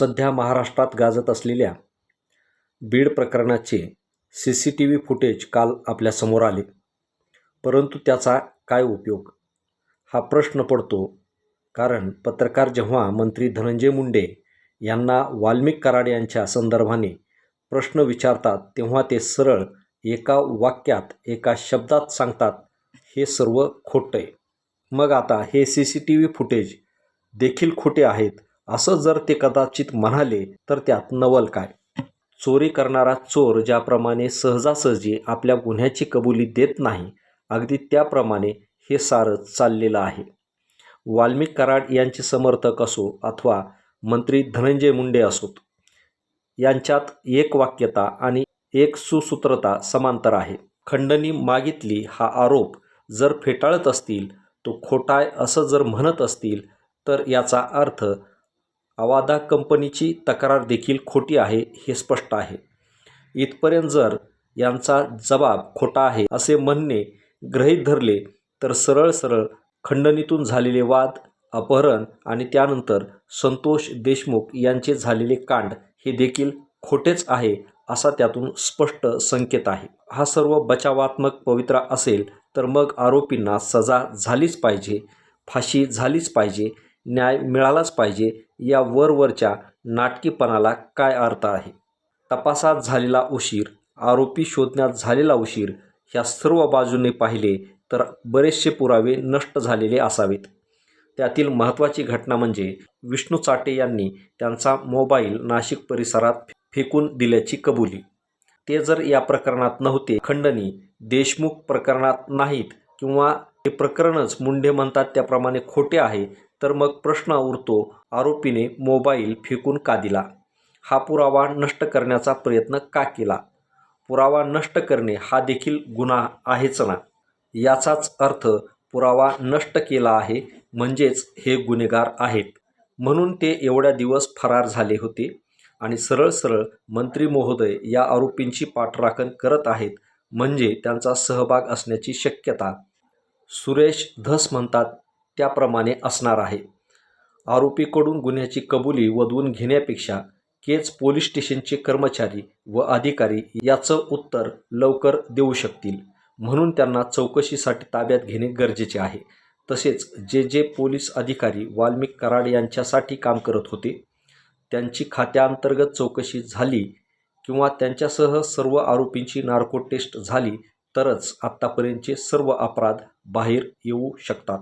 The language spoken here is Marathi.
सध्या महाराष्ट्रात गाजत असलेल्या बीड प्रकरणाचे C C T V footage काल आपल्यासमोर आले. परंतु त्याचा काय उपयोग? हा प्रश्न पडतो कारण पत्रकार जेव्हा मंत्री धनंजय मुंडे यांना वाल्मिक कराड यांच्या संदर्भाने प्रश्न विचारतात तेव्हा ते सरळ एका वाक्यात एका शब्दात सांगतात हे सर्व खोटं आहे. मग आता हे C C T V footage देखील खोटे आहेत असं जर ते कदाचित म्हणाले तर त्यात नवल काय? चोरी करणारा चोर ज्याप्रमाणे सहजासहजी आपल्या गुन्ह्याची कबुली देत नाही अगदी त्याप्रमाणे हे सारं चाललेलं आहे. वाल्मिक कराड यांचे समर्थक असो अथवा मंत्री धनंजय मुंडे असोत यांच्यात एक वाक्यता आणि एक सुसूत्रता समांतर आहे. खंडणी मागितली हा आरोप जर फेटाळत असतील तो खोटाय असं जर म्हणत असतील तर याचा अर्थ अवादा कंपनीची तक्रार देखील खोटी आहे हे स्पष्ट आहे. इथपर्यंत जर यांचा जबाब खोटा आहे असे म्हणणे ग्रहीत धरले तर सरळ सरळ खंडणीतून झालेले वाद अपहरण आणि त्यानंतर संतोष देशमुख यांचे झालेले कांड हे देखील खोटेच आहे असा त्यातून स्पष्ट संकेत आहे. हा सर्व बचावात्मक पवित्रा असेल तर मग आरोपींना सजा झालीच पाहिजे फाशी झालीच पाहिजे न्याय मिळालाच पाहिजे या वरवरच्या नाटकीपणाला काय अर्थ आहे? तपासात झालेला उशीर आरोपी शोधण्यात झालेला उशीर ह्या सर्व बाजूने पाहिले तर बरेचसे पुरावे नष्ट झालेले असावेत. त्यातील महत्त्वाची घटना म्हणजे विष्णू चाटे यांनी त्यांचा मोबाईल नाशिक परिसरात फेकून दिल्याची कबुली. ते जर या प्रकरणात नव्हते खंडणी देशमुख प्रकरणात नाहीत किंवा हे प्रकरणच मुंडे म्हणतात त्याप्रमाणे खोटे आहे तर मग प्रश्न उरतो आरोपीने मोबाईल फेकून का दिला? हा पुरावा नष्ट करण्याचा प्रयत्न का केला? पुरावा नष्ट करणे हा देखील गुन्हा आहेच ना? याचाच अर्थ पुरावा नष्ट केला आहे म्हणजेच हे गुन्हेगार आहेत. म्हणून ते एवढ्या दिवस फरार झाले होते आणि सरळ सरळ मंत्री महोदय या आरोपींची पाठराखण करत आहेत म्हणजे त्यांचा सहभाग असण्याची शक्यता. सुरेश धस म्हणतात त्याप्रमाणे असणार आहे. आरोपीकडून गुन्ह्याची कबुली वधवून घेण्यापेक्षा केच पोलीस स्टेशनचे कर्मचारी व अधिकारी याचं उत्तर लवकर देऊ शकतील. म्हणून त्यांना चौकशीसाठी ताब्यात घेणे गरजेचे आहे. तसेच जे जे पोलीस अधिकारी वाल्मिक कराड यांच्यासाठी काम करत होते त्यांची खात्याअंतर्गत चौकशी झाली किंवा त्यांच्यासह सर्व आरोपींची नार्को टेस्ट झाली तरच आत्तापर्यंतचे सर्व अपराध बाहेर येऊ शकतात.